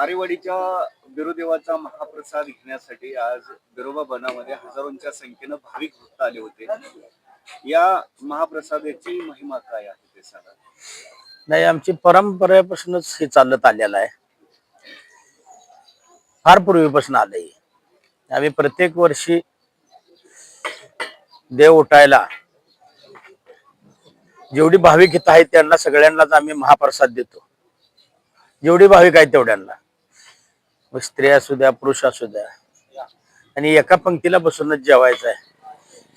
आरेवाडीच्या बिरोदेवाचा महाप्रसाद घेण्यासाठी आज बिरोबा बनामध्ये हजारोंच्या संख्येनं भाविक भक्त आले होते. या महाप्रसादाची महिमा काय आहे ते सांगा. नाही आमची परंपरेपासूनच हे चालत आलेलं आहे. फार पूर्वीपासून आलंय. आम्ही प्रत्येक वर्षी देव उठायला जेवढी भाविक इथं आहेत त्यांना सगळ्यांनाच आम्ही महाप्रसाद देतो. जेवढी भाविक आहेत तेवढ्यांना. मग स्त्री असू द्या पुरुष असू द्या. आणि एका पंक्तीला बसूनच जेवायचं आहे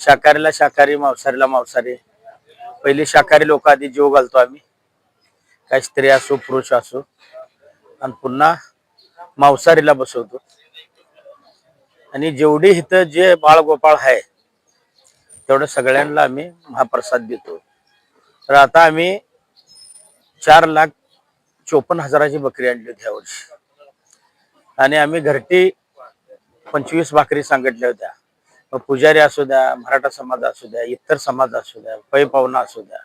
शाकाहारीला शाकाहारी मांसाहारीला मांसाहारी. पहिली शाकाहारी लोक आधी जीव घालतो आम्ही. काय स्त्री असो पुरुष असो. आणि पुन्हा मांसाहारीला बसवतो. आणि जेवढी इथं जे बाळगोपाळ आहे तेवढं सगळ्यांना आम्ही महाप्रसाद देतो. तर आता आम्ही चार लाख चोपन्न हजाराची बकरी आणली होती यावर्षी आणि आम्ही घरटी पंचवीस भाकरी सांगितल्या होत्या. मग पुजारी असू द्या मराठा समाज असू द्या इतर समाज असू द्या पै पाहुणा असू द्या.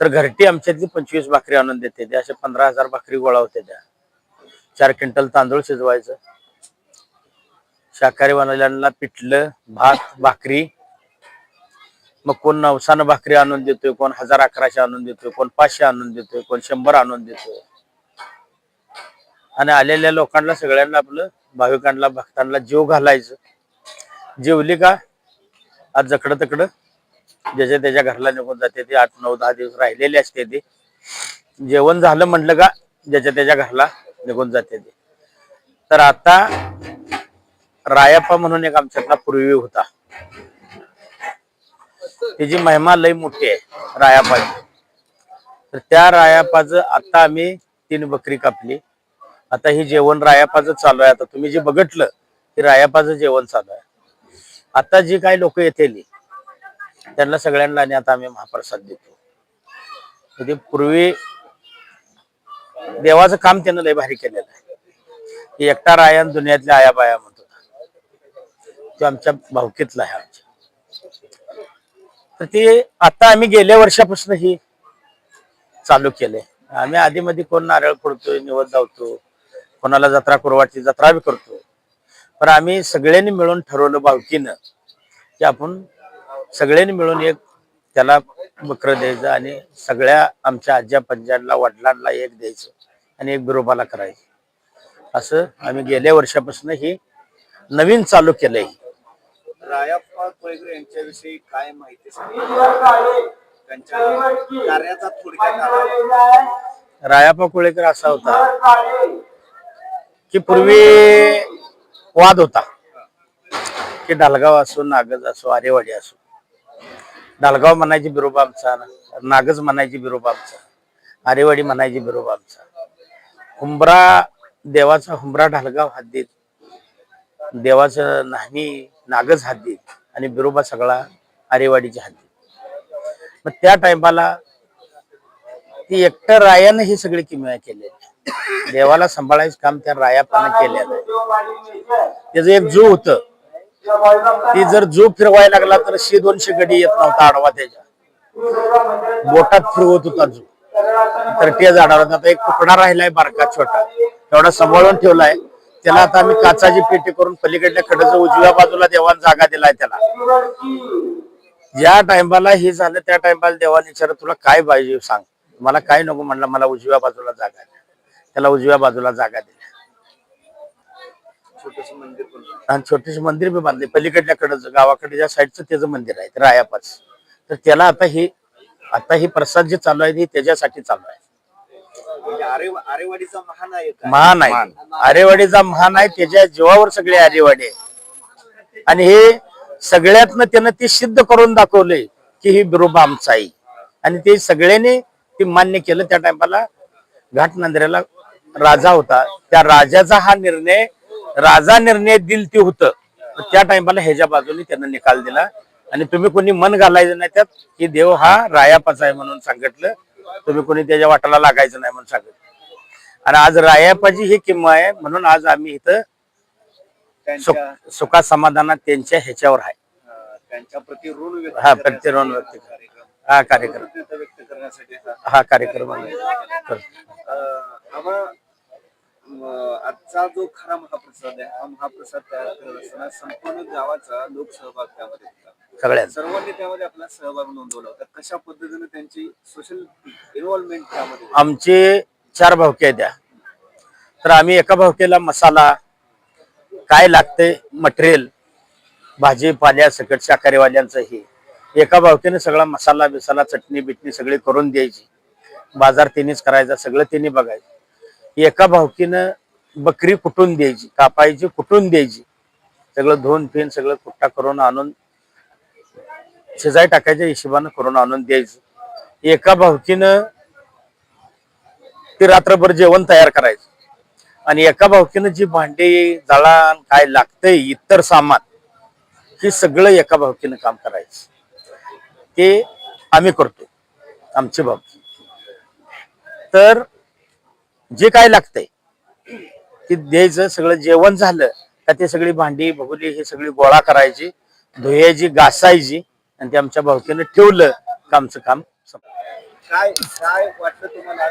तर घरटी आमच्यातली पंचवीस भाकरी आणून देते. त्या अशा पंधरा हजार भाकरी गोळा होते त्या. चार क्विंटल तांदूळ शिजवायचं. शाकाहारी बनवलेल्यांना पिठलं भात भाकरी. मग कोण नवसानं भाकरी आणून देतोय कोण हजार अकराशे आणून देतोय कोण पाचशे आणून देतोय कोण शंभर आणून देतोय. आणि आलेल्या लोकांना सगळ्यांना आपलं भाविकांना भक्तांना जीव घालायचं. जेवली का? आज जकडं तकडं ज्याच्या त्याच्या घरला निघून जाते ते. आठ नऊ दहा दिवस राहिलेले असते ते. जेवण झालं म्हटलं का? ज्याच्या त्याच्या घरला निघून जाते ते. तर आता रायाप्पा म्हणून एक आमच्यातला पूर्वी होता. त्याची महिमा लय मोठी आहे रायापाची तर त्या रायापाचं आता आम्ही तीन बकरी कापली. आता हे जेवण रायापाचं चालू आहे. आता तुम्ही जे बघितलं की रायापाचं जेवण चालू आहे. आता जी काही लोक येतील त्यांना सगळ्यांना आणि आता आम्ही महाप्रसाद देतो. म्हणजे पूर्वी देवाचं काम त्यानं लय भारी केलेलं आहे. की एकटा राया दुनियातल्या आया बाया म्हणतो. तो आमच्या भावकीतला आहे आमच्या तर ते आता आम्ही गेल्या वर्षापासून ही चालू केले आम्ही आधी मध्ये कोण नारळ फोडतोय निवड धावतो कोणाला जत्रा कुरवाची जत्रा बी करतो. पण आम्ही सगळ्यांनी मिळून ठरवलं भावकीनं की आपण सगळ्यांनी मिळून एक त्याला बकर द्यायचं आणि सगळ्या आमच्या आज्या पंजाला वडिलांना एक द्यायचं आणि एक बिरोबाला करायचं. असं आम्ही गेल्या वर्षापासून ही नवीन चालू केलंय. रायाप्पा कोळेकर यांच्याविषयी काय माहिती त्यांच्या कार्याचा थोडक्यात आढावा. रायापा कोळेकर असा होता. की पूर्वी वाद होता. की डालगाव असो नागज असो आरेवाडी असो. डालगाव म्हणायची बिरोबा आमचा नागज म्हणायची बिरोबा आमचा आरेवाडी म्हणायची बिरोबा आमचा. हुंबरा देवाचा हुंबरा ढालगाव हद्दीत देवाचं नाही नागज हद्दीत आणि बिरोबा सगळा आरेवाडीच्या हद्दीत. मग त्या टायमाला ती एकटं रायानं ही सगळी किमया केलेली. आहे. देवाला सांभाळायचं काम त्या रायापानं केलेलं आहे. त्याचं एक जू होत. ती जर जू फिरवायला लागला तर शे दोनशे गडी येत नव्हता आडवा त्याच्या. बोटात फिरवत होता जू. तर ते झाडावर आता एक तुकडा राहिलाय बारका छोटा. एवढा सांभाळून ठेवलाय. त्याला आता आम्ही काचाची पेटी करून पलीकडल्या खडचं उजव्या बाजूला देवान जागा दिलाय त्याला. ज्या टायमाला हे झालं त्या टायमाला देवाने विचारलं तुला काय पाहिजे सांग. मला काय नको म्हणलं मला उजव्या बाजूला जागा द्या त्याला उजव्या बाजूला जागा दिल्या छोटस मंदिर पण. आणि छोटेसे मंदिर बी बांधले. पलीकडल्या कडचं गावाकडच्या साईडचं त्याचं मंदिर आहे ते रायापाच तर त्याला आता ही आता ही प्रसाद जे चालू आहे हे त्याच्यासाठी चालू आहे. म्हणजे. महान आहे आरेवाडीचा महान आहे त्याच्या जीवावर सगळे आरेवाडी आहे आणि हे सगळ्यातनं त्यानं ते सिद्ध करून दाखवलंय की ही बिरोबा आमचा आहे. आणि ते सगळ्यांनी ते मान्य केलं त्या टायमाला घाट नांदऱ्याला राजा होता. त्या राजाचा हा निर्णय राजा निर्णय दिल ते होतं. त्या टायमाला ह्याच्या बाजूने त्यानं निकाल दिला. आणि तुम्ही कोणी मन घालायचं नाही त्यात की देव हा रायापाचा आहे म्हणून सांगितलं. तुम्ही कोणी त्याच्या वाटाला लागायचं नाही म्हणून सांगितलं. आणि आज रायापाची ही किंमत आहे म्हणून आज आम्ही इथं सुख सुखा समाधानात त्यांच्या ह्याच्यावर आहे. त्यांच्या प्रति ऋण व्यक्त हा, प्रति ऋण व्यक्त हा कार्यक्रम. हा कृतज्ञता व्यक्त करण्यासाठी हा हा कार्यक्रम आहे. करतो. अं, आम्हा आजचा जो खरा महाप्रसाद आहे हा महाप्रसाद तयार करत असताना संपूर्ण गावाचा लोकसहभाग त्यामध्ये होता सगळ्यांचं सर्वांनी त्यामध्ये आपला सहभाग नोंदवला होता कशा पद्धतीने त्यांची सोशल इन्व्हॉल्वमेंट त्यामध्ये होती? आमचे चार भावके द्या तर आम्ही एका भावकेला मसाला काय लागते मटेरियल भाजीपाल्या सकट शाकाहारीवाल्यांचं हे एका भावकीने सगळा मसाला बिसाला चटणी बिटणी सगळी करून द्यायची. बाजार तिनेच करायचा सगळं तिने बघायचं. एका भावकीनं बकरी कुटून द्यायची कापायची कुटून द्यायची. सगळं धुवून फिन सगळं कुट्टा करून आणून शिजाय टाकायच्या हिशोबानं करून आणून द्यायचं. एका भावकीनं ते रात्रभर जेवण तयार करायचं. आणि एका भावकीनं जी भांडी जळान काय लागतंय इतर सामान हे सगळं एका भावकीनं काम करायचं. ते आम्ही करतो आमची भावकी तर जे काय लागतंय ते द्यायचं सगळं जेवण झालं का ते सगळी भांडी भगुली हे सगळी गोळा करायची धुयाची घासायची आणि ते आमच्या भावकीनं ठेवलं का आमचं काम. काय काय वाटलं तुम्हाला?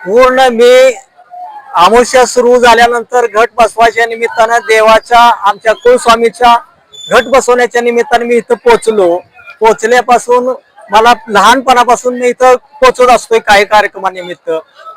पूर्ण मी अमावस्या सुरू झाल्यानंतर घट बसवायच्या निमित्तानं देवाच्या आमच्या कुलस्वामीच्या घट बसवण्याच्या निमित्ताने मी इथं पोहोचलो. पोहोचल्यापासून मला लहानपणापासून मी इथं पोचत असतोय काही कार्यक्रमानिमित्त.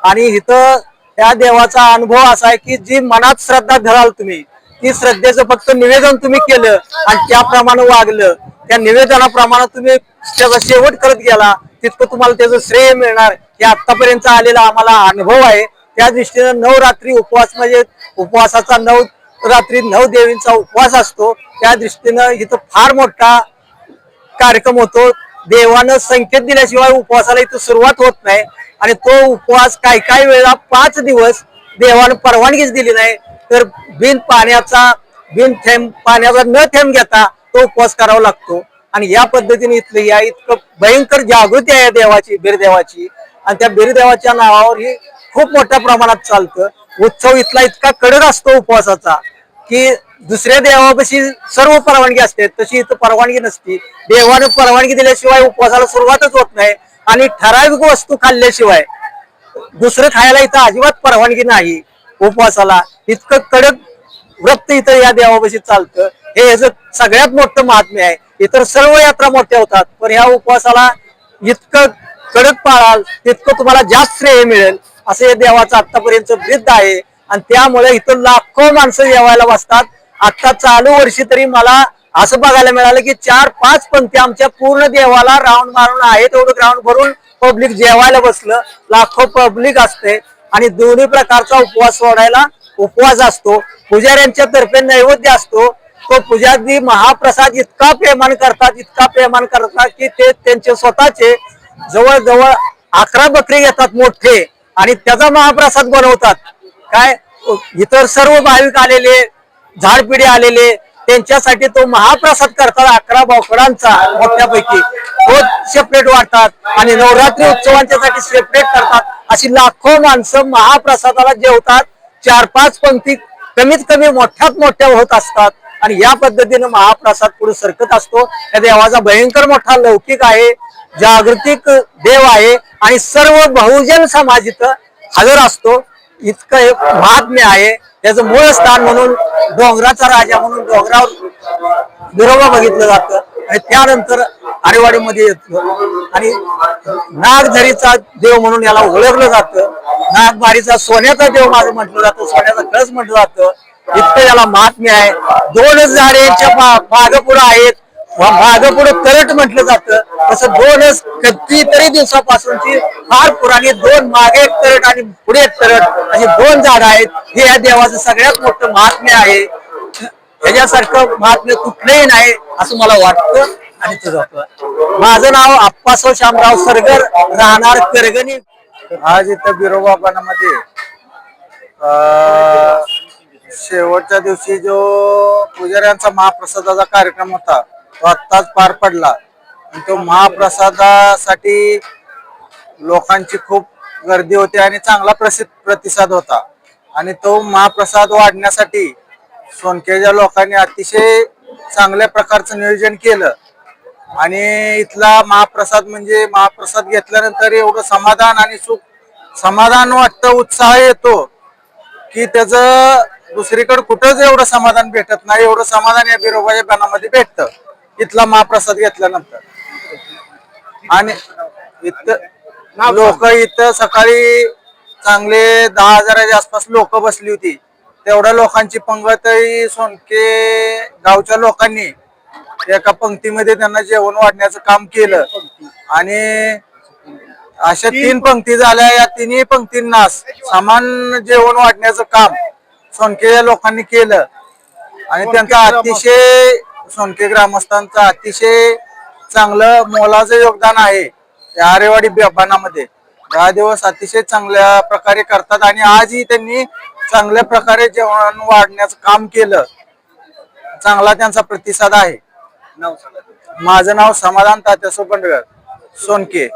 आणि इथं त्या देवाचा अनुभव असा आहे की जी मनात श्रद्धा धराल तुम्ही ती श्रद्धेचं फक्त निवेदन तुम्ही केलं आणि त्याप्रमाणे वागलं. त्या निवेदनाप्रमाणे तुम्ही त्याचा शेवट करत गेला तितकं तुम्हाला त्याचं श्रेय मिळणार. हे आतापर्यंत आलेला आम्हाला अनुभव आहे. त्या दृष्टीने नवरात्री उपवास म्हणजे उपवासाचा नऊ रात्री नऊ देवींचा उपवास असतो. त्या दृष्टीनं इथं फार मोठा कार्यक्रम होतो. देवानं संकेत दिल्याशिवाय उपवासाला इथं सुरुवात होत नाही. आणि तो उपवास काही काही वेळा पाच दिवस देवानं परवानगीच दिली नाही. तर बिन पाण्याचा बिन थेंब पाण्याचा न थेंब घेता तो उपवास करावा लागतो. आणि या पद्धतीने इथलं या इतकं भयंकर जागृती आहे या देवाची बिरदेवाची. आणि त्या बिरदेवाच्या नावावर ही खूप मोठ्या प्रमाणात चालतं. उत्सव इथला इतका कडक असतो उपवासाचा. की दुसऱ्या देवापाशी सर्व परवानगी असते तशी इथं परवानगी नसती. देवाने परवानगी दिल्याशिवाय उपवासाला सुरुवातच होत नाही आणि ठराविक वस्तू खाल्ल्याशिवाय दुसरं खायला इथं अजिबात परवानगी नाही. उपवासाला इतकं कडक व्रत इथं या देवापाशी चालतं. हे याचं सगळ्यात मोठं महात्म्य आहे. इतर सर्व यात्रा मोठ्या होतात पण या उपवासाला इतकं कडक पाळाल तितकं तुम्हाला जास्त श्रेय मिळेल असं हे देवाचं आतापर्यंत वृद्ध आहे. आणि त्यामुळे इथं लाखो माणसं जेवायला बसतात. आता चालू वर्षी तरी मला असं बघायला मिळालं की चार पाच पंथी आमच्या पूर्ण देवाला राऊंड मारून आहे तेवढं ग्राउंड भरून पब्लिक जेवायला बसलं. लाखो पब्लिक असते. आणि दोन्ही प्रकारचा उपवास सोडायला उपवास असतो. पुजाऱ्यांच्या तर्फे नैवेद्य असतो. तो पुजारी महाप्रसाद इतका प्रेमान करतात इतका प्रेमान करतात की ते त्यांचे स्वतःचे जवळजवळ अकरा बकरी घेतात मोठे. आणि त्याचा महाप्रसाद बनवतात. काय इतर सर्व भाविक आलेले झाडपिढी आलेले त्यांच्यासाठी तो महाप्रसाद करतात अकरा बोकडांचा मोठ्यापैकी. तो सेपरेट वाटतात आणि नवरात्री उत्सवांच्यासाठी सेपरेट करतात. अशी लाखो माणसं महाप्रसादाला जेवतात. चार पाच पंक्ती कमीत कमी मोठ्यात मोठ्या होत असतात. आणि या पद्धतीने महाप्रसाद पुढे सरकत असतो. त्या देवाचा भयंकर मोठा लौकिक आहे जागृतिक देव आहे आणि सर्व बहुजन समाज इथं हजर असतो. इतकं एक महात्म्य आहे. त्याचं मूळ स्थान म्हणून डोंगराचा राजा म्हणून डोंगरावर बिरोबा बघितलं जातं. आणि त्यानंतर आरेवाडीमध्ये येतो. आणि नागझरीचा देव म्हणून याला ओळखलं जातं. नागबारीचा सोन्याचा देव माझं म्हटलं जातं. सोन्याचा कळस म्हटलं जातं. इतकं याला महात्म्य आहे. दोनच झाडे यांच्या मागपुढं आहेत. मागपुढं करट म्हटलं जातं. तसं दोनच कितीतरी दिवसापासूनची फार पुराणी दोन मागे एक करट आणि पुढे एक करट अशी दोन झाडं आहेत. हे या देवाचं सगळ्यात मोठं महात्म्य आहे. ह्याच्यासारखं महात्म्य कुठलंही नाही असं मला वाटतं आणि तुझं माझं नाव आप्पासाव शामराव सरगर राहणार करगणी. आज इथं बिरोबा बनामध्ये अं, शेवटच्या दिवशी जो पुजाऱ्यांचा महाप्रसादाचा कार्यक्रम होता तो आत्ताच पार पडला. आणि तो महाप्रसादासाठी लोकांची खूप गर्दी होती आणि चांगला प्रसिद्ध प्रतिसाद होता. आणि तो महाप्रसाद वाढण्यासाठी सोनकेच्या लोकांनी अतिशय चांगल्या प्रकारचं नियोजन केलं. आणि इथला महाप्रसाद म्हणजे महाप्रसाद घेतल्यानंतर एवढं समाधान आणि सुख समाधान वाटतं उत्साह येतो की त्याचं दुसरीकडे कुठंच एवढं समाधान भेटत नाही. एवढं समाधान या बिरोबाच्या बनामध्ये भेटतं. इथला महाप्रसाद घेतल्यानंतर. आणि इथं लोक इथं सकाळी चांगले दहा हजाराच्या आसपास लोक बसली होती. तेवढ्या लोकांची पंगतही सोनके गावच्या लोकांनी एका पंक्तीमध्ये त्यांना जेवण वाढण्याचं काम केलं. आणि अशा तीन पंक्ती झाल्या. या तिन्ही पंक्तींना समान जेवण वाढण्याचं काम सोनके या लोकांनी केलं. आणि त्यांचं अतिशय सोनके ग्रामस्थांचं अतिशय चांगलं मोलाचं योगदान आहे या आरेवाडी बनामध्ये दहा दिवस अतिशय चांगल्या प्रकारे करतात आणि आजही त्यांनी चांगल्या प्रकारे जेवण वाढण्याचं काम केलं. चांगला त्यांचा प्रतिसाद आहे. माझं नाव समाधान तात्यासो बंडगर सोनके.